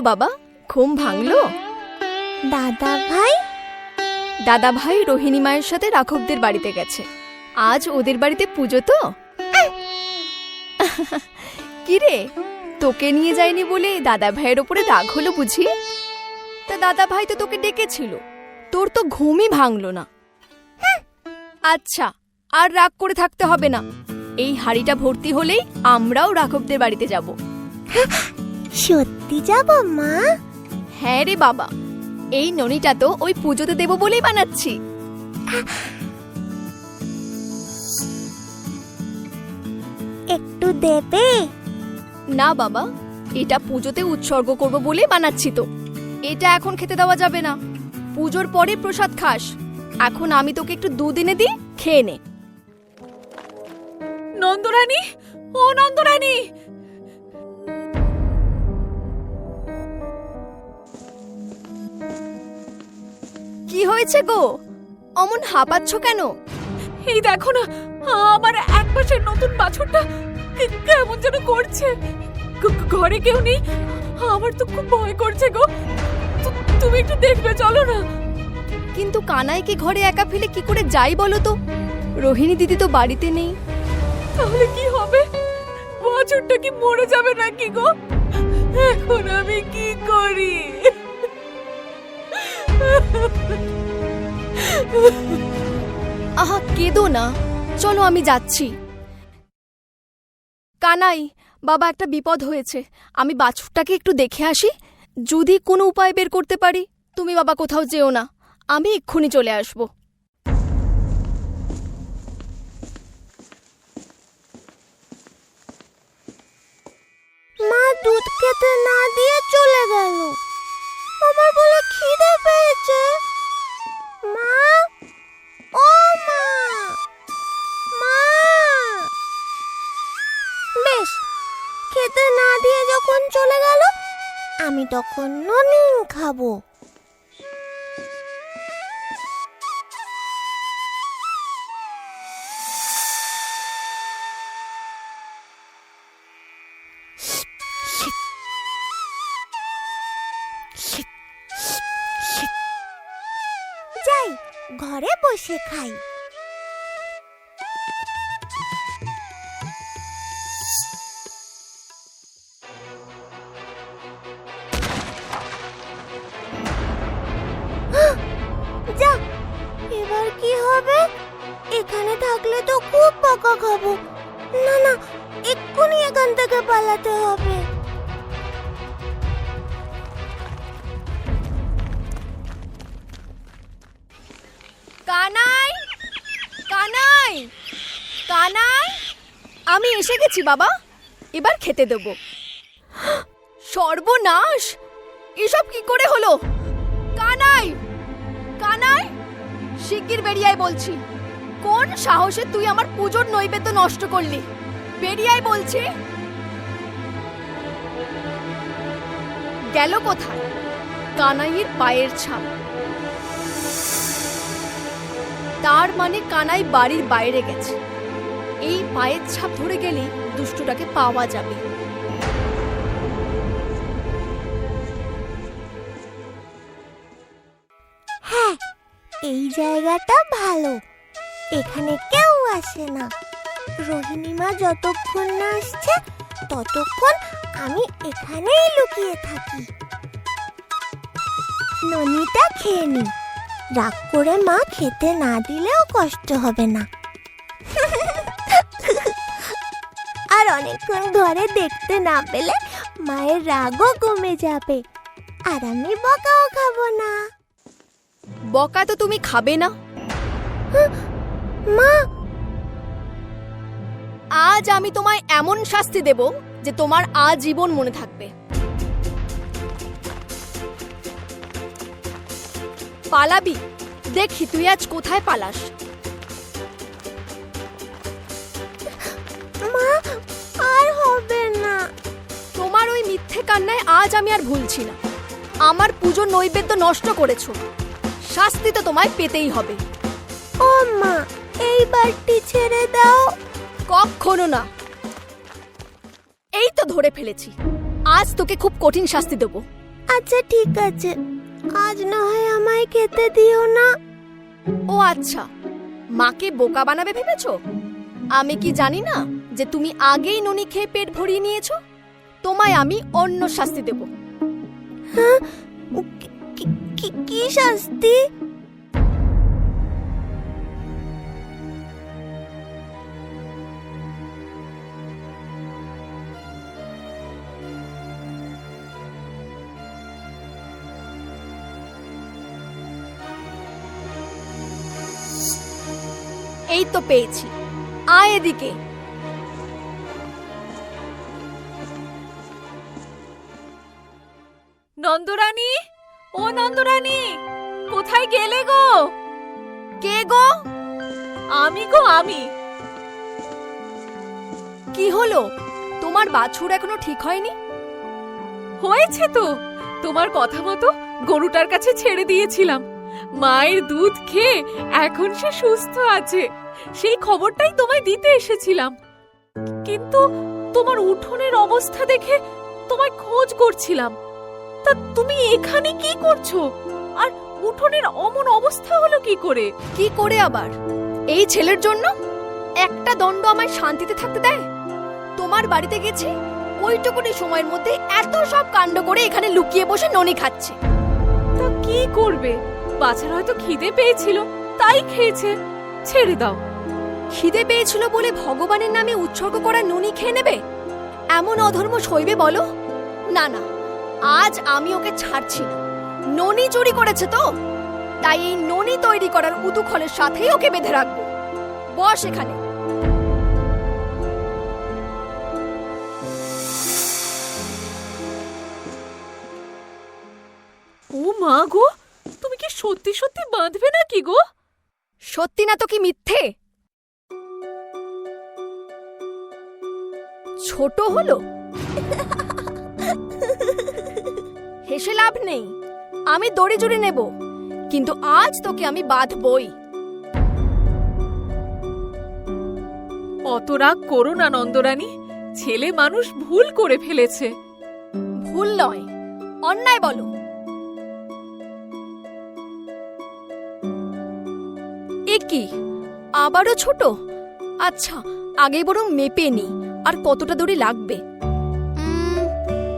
বাবা ঘুম ভাঙলো? দাদা ভাই? দাদা ভাই রোহিণী মায়ের সাথে রাঘবদের বাড়িতে গেছে। আজ ওদের বাড়িতে পুজো তো? কিরে তোকে নিয়ে যায়নি বলে দাদা ভাইয়ের ওপরে রাগ হলো বুঝি? তা দাদা ভাই তো তোকে ডেকেছিল। তোর তো ঘুমই ভাঙলো না। আচ্ছা আর রাগ করে থাকতে হবে না। এই হাড়িটা ভর্তি হলেই আমরাও রাঘবদের বাড়িতে যাব। সত্যি? যাব মা? হ্যাঁ রে বাবা। এই ননিটা তো ওই পুজোতে দেব বলেই বানাচ্ছি। একটু দেবে? না বাবা এটা পুজোতে উৎসর্গ করব বলেই বানাচ্ছি তো। এটা এখন খেতে দেওয়া যাবে না। পুজোর পরে প্রসাদ খাস। এখন আমি তোকে একটু দুধ এনে দিই খেয়ে নে। নন্দরানী? ও নন্দরানী! হয়েছে গো? অমন হাঁপাচ্ছ কেন? এই দেখো না, আমার এক মাসের নতুন বাছুরটা কেমন যেন করছে। ঘরে কেউ নেই, আমার তো খুব ভয় করছে গো। তুমি একটু দেখবে, চলো না। কিন্তু কানাইকে ঘরে একা ফেলে কি করে যাই বলো তো? রোহিণী দিদি তো বাড়িতে নেই। তাহলে কি হবে? বাছুরটা কি মরে যাবে নাকি গো? এখন আমি কি করি? আহা, কেঁদো না। চলো আমি যাচ্ছি। কানাই, বাবা একটা বিপদ হয়েছে। আমি বাছুরটাকে একটু দেখে আসি। যদি কোনো উপায় বের করতে পারি, তুমি বাবা কোথাও যেও না। আমি এক্ষুনি চলে আসব। মা দুধ খেতে না দিয়ে চলে গেল। আমি তখন ননিন খাব যাই ঘরে বসে খাই যা তো খুব বকা খাব। না না, এক্ষুনি এখান থেকে পালাতে হবে। কানাই কানাই কানাই, আমি এসে গেছি বাবা। এবার খেতে দেব। সর্বনাশ! এসব কি করে হলো? কানাই কানাই, শিগগির বেরিয়ায় বলছি। কোন সাহসে তুই আমার পুজোর নৈবেদ্য নষ্ট করলি? বেরিয়াই বলছি। গেল কোথায়? কানাইয়ের পায়ের ছাপ। তার মানে কানাই বাড়ির বাইরে গেছে। এই পায়ের ছাপ ধরে গেলে দুষ্টুটাকে পাওয়া যাবে। হ্যাঁ এই জায়গাটা ভালো। এখানে কেউ আসে না। রোহিণী মা যতক্ষণ না আসছে ততক্ষণ আমি এখানেই লুকিয়ে থাকি। ননিটা খেয়ে নি। রাগ করে মা খেতে না দিলেও কষ্ট হবে না। আর অনেকক্ষণ ধরে দেখতে না পেলে মায়ের রাগও কমে যাবে। আর আমি বকাও খাব না। বকা তো তুমি খাবে না। মা! আজ আমি তোমায় এমন শাস্তি দেব যে তোমার আজীবন মনে থাকবে। পালাবি? দেখি তুই আজ কোথায় পালাস? মা আর হবে না। তোমার ওই মিথ্যে কান্নায় আজ আমি আর ভুলছি না। আমার পুজোর নৈবেদ্য নষ্ট করেছ। শাস্তি তো তোমায় পেতেই হবে। ও মা এই বারটি ছেড়ে দাও। কখনো না। এই তো ধরে ফেলেছি। আজ তোকে খুব কঠিন শাস্তি দেবো। আচ্ছা ঠিক আছে। আজ না হয় আমায় খেতে দিও না। ও আচ্ছা। মাকে বোকা বানাবে ভেবেছো? আমি কি জানি না যে তুমি আগেই ননি খেয়ে পেট ভরিয়ে নিয়েছো? তোমায় আমি অন্য শাস্তি দেব। হ্যাঁ? কি- কি শাস্তি? এই তো পেয়েছি। আয় এদিকে। নন্দরানী? ও নন্দরানী, কোথায় গেলে গো? কে গো? আমি গো, আমি। কি হলো? তোমার বাছুর এখনও ঠিক হয়নি? হয়েছে তো। তোমার কথা মতো গরুটার কাছে ছেড়ে দিয়েছিলাম। মায়ের দুধ খেয়ে এখন সে সুস্থ আছে। সেই খবরটাই তোমায় দিতে এসেছিলাম। কিন্তু তোমার উঠোনের অবস্থা দেখে তোমায় খোঁজ করছিলাম। তা তুমি এখানে কি করছ? আর উঠোনের অমন অবস্থা হলো কি করে? কি করে আবার? এই ছেলের জন্য একটা দণ্ড আমায় শান্তিতে থাকতে দেয়? তোমার বাড়িতে গেছি ওইটুকুনি সময়ের মধ্যে এত সব কাণ্ড করে এখানে লুকিয়ে বসে ননি খাচ্ছে। তা কি করবে? বাছার হয়তো খিদে পেয়েছিল তাই খেয়েছে। ছেড়ে দাও। খিদে পেয়েছিল বলে ভগবানের নামে উৎসর্গ করা ননি খেয়ে নেবে? এমন অধর্ম সইবে বলো? না না, আজ আমি ওকে ছাড়ছি না। ননি চুরি করেছে তো? তাই এই ননি তৈরি করার উদুখলের সাথেই ওকে বেঁধে রাখব। বস এখানে। ও মা গো, তুমি কি সত্যি সত্যি বাঁধবে নাকি গো? সত্যি না তো কি মিথ্যে? ছোট হলো? হেসে লাভ নেই। আমি দড়ি জুড়ে নেব কিন্তু আজ তোকে আমি বাঁধবই। অত রাগ করো না নন্দরানী। ছেলে মানুষ ভুল করে ফেলেছে। ভুল নয় অন্যায় বলো। কি? আবারও ছোট? আচ্ছা আগে বরং মেপে নি আর কতটা দড়ি লাগবে?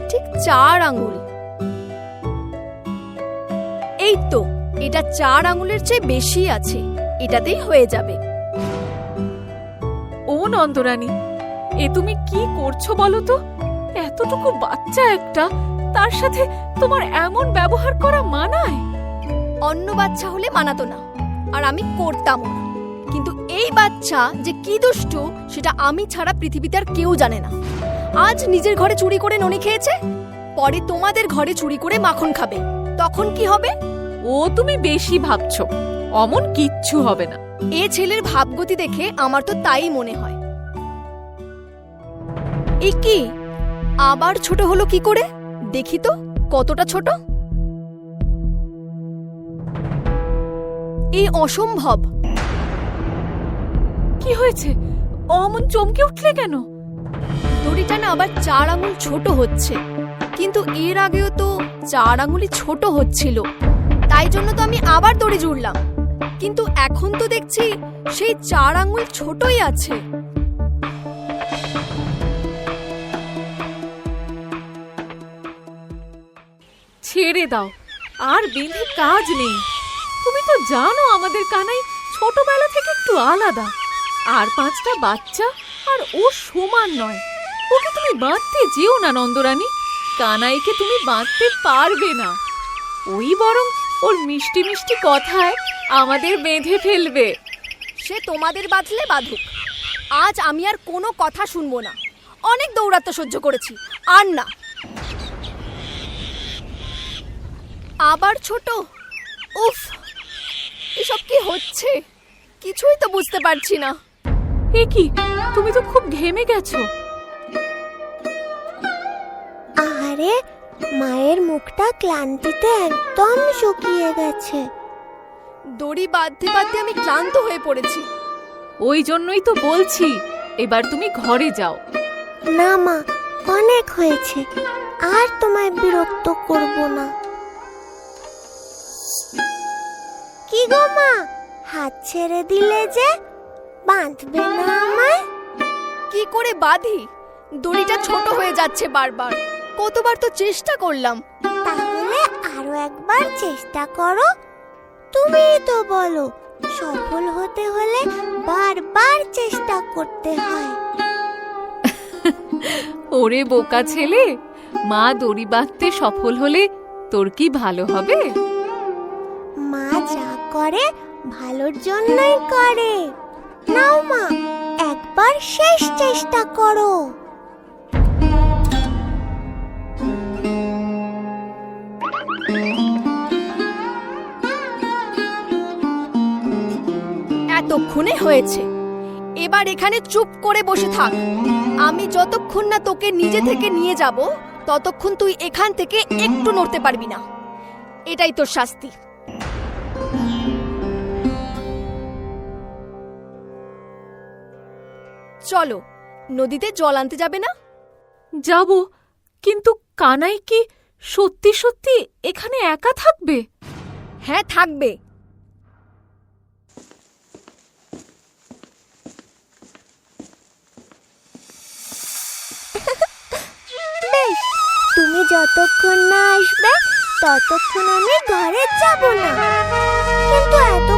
ঠিক চার আঙুল। এই তো এটা চার আঙুলের চেয়ে বেশি আছে এটাতেই হয়ে যাবে। ও নন্দরানী এ তুমি কি করছ বলো তো? এতটুকু বাচ্চা একটা তার সাথে তোমার এমন ব্যবহার করা মানায়? অন্য বাচ্চা হলে মানাতো না। আর আমি করতাম না। কিন্তু এই বাচ্চা যে কি দুষ্টু সেটা আমি ছাড়া পৃথিবীতে আর কেউ জানে না। আজ নিজের ঘরে চুরি করে ননি খেয়েছে পরে তোমাদের ঘরে চুরি করে মাখন খাবে। তখন কি হবে? ও তুমি বেশি ভাবছ অমন কিচ্ছু হবে না। এ ছেলের ভাবগতি দেখে আমার তো তাই মনে হয়। এই কি? আবার ছোট হলো কি করে? দেখি তো কতটা ছোট। এই অসম্ভব। কি হয়েছে? অমন চমকে উঠলে কেন? দড়িটা না আবার চার আঙুল ছোট হচ্ছে। কিন্তু এর আগেও তো চার আঙুলই ছোট হচ্ছিল। তাই জন্য তো আমি আবার দড়ি জুড়লাম। কিন্তু এখন তো দেখছি সেই চার আঙুল ছোটই আছে। ছেড়ে দাও। আর বেঁধে কাজ নেই। তুমি তো জানো আমাদের কানাই ছোটবেলা থেকে একটু আলাদা। আর পাঁচটা বাচ্চা, আর ও সমান নয়। ওকে তুমি বাঁধতে যেও না, নন্দরানী। কানাইকে তুমি বাঁধতে পারবে না। ওই বরং ওর মিষ্টি মিষ্টি কথায় আমাদের বেঁধে ফেলবে। সে তোমাদের বাঁধলে বাঁধুক। আজ আমি আর কোনো কথা শুনব না। অনেক দৌরাত্ম সহ্য করেছি। আর না। আবার ছোট? উফ! এসব কি হচ্ছে? কিছুই তো বুঝতে পারছি না। এ কি? তুমি তো খুব ঘেমে গেছো। আরে মায়ের মুখটা ক্লান্তিতে একদম শুকিয়ে গেছে। দড়ি বাঁধতে বাঁধতে আমি ক্লান্ত হয়ে পড়েছি। ওই জন্যই তো বলছি এবার তুমি ঘরে যাও। না মা অনেক হয়েছে। আর তোমায় বিরক্ত করব না। কি গো মা? হাত ছেড়ে দিলে যে বাঁধবে না আমায়? কি করে বাঁধি? দড়িটা ছোট হয়ে যাচ্ছে বারবার। কতবার তো চেষ্টা করলাম। তাহলে আরও একবার চেষ্টা করো। তুমিই তো বলো সফল হতে হলে বারবার চেষ্টা করতে হয়। ওরে বোকা ছেলে মা দড়ি বাঁধতে সফল হলে তোর কি ভালো হবে? মা যা করে, ভালোর জন্যই করে। নাও মা, একবার শেষ চেষ্টা করো। এতক্ষণে হয়েছে। এবার এখানে চুপ করে বসে থাক। আমি যতক্ষণ না তোকে নিজে থেকে নিয়ে যাব, ততক্ষণ তুই এখান থেকে একটু নড়তে পারবি না। এটাই তোর শাস্তি। চলো নদীতে জল আনতে যাবে না? যাব কিন্তু কানাই কি সত্যি সত্যি এখানে একা থাকবে? হ্যাঁ থাকবে। বেশ তুমি যতক্ষণ না আসবে ততক্ষণ আমি ঘরে যাব না। কিন্তু এতক্ষণ